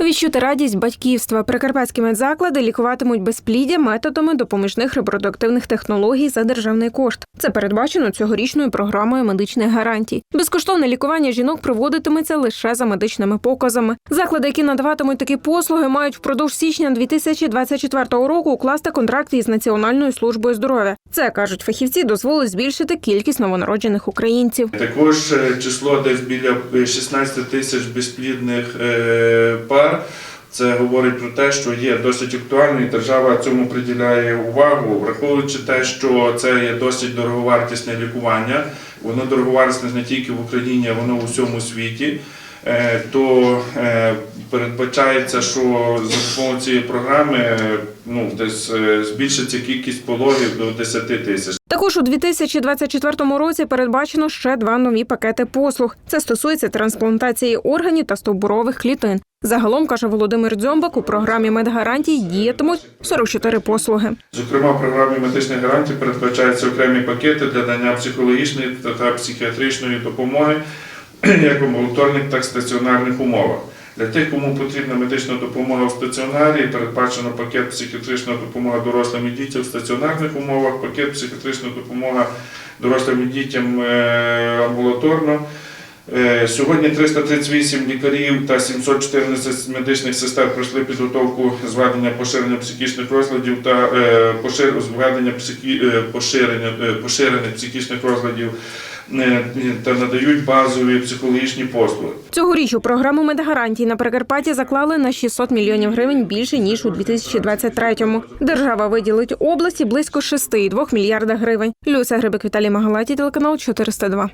Відчути радість батьківства. Прикарпатські медзаклади лікуватимуть безпліддя методами допоміжних репродуктивних технологій за державний кошт. Це передбачено цьогорічною програмою медичних гарантій. Безкоштовне лікування жінок проводитиметься лише за медичними показами. Заклади, які надаватимуть такі послуги, мають впродовж січня 2024 року укласти контракт із Національною службою здоров'я. Це кажуть фахівці, дозволить збільшити кількість новонароджених українців. Також е, число десь біля е, 16 тисяч безплідних е, пар. Це говорить про те, що є досить актуально, і держава цьому приділяє увагу, враховуючи те, що це є досить дороговартісне лікування. Воно дороговартісне не тільки в Україні, а воно у всьому світі. Е, То е, передбачається, що за допомогою цієї програми ну, десь е, збільшиться кількість пологів до 10 тисяч. Також у 2024 році передбачено ще два нові пакети послуг. Це стосується трансплантації органів та стовбурових клітин. Загалом каже Володимир Дзьомбак, у програмі медгарантій діятимуть 44 послуги. Зокрема, в програмі медичних гарантій передбачаються окремі пакети для надання психологічної та- психіатричної допомоги як в амбулаторних, так і стаціонарних умовах. Для тих, кому потрібна медична допомога в стаціонарі, передбачено пакет психіатрична допомога дорослим і дітям в стаціонарних умовах, пакет психіатрична допомога дорослим і дітям е, амбулаторно. Е, Сьогодні 338 лікарів та 714 медичних сестер пройшли підготовку зведення поширення психічних розладів та е, зведення е, поширення, е, психічних розладів та надають базові психологічні послуги. Цьогоріч у програму медгарантій на Прикарпатті заклали на 600 мільйонів гривень більше ніж у 2023-му. Держава виділить області близько 6,2 мільярда гривень. Люся Грибик Віталій Магалаті, телеканал 402.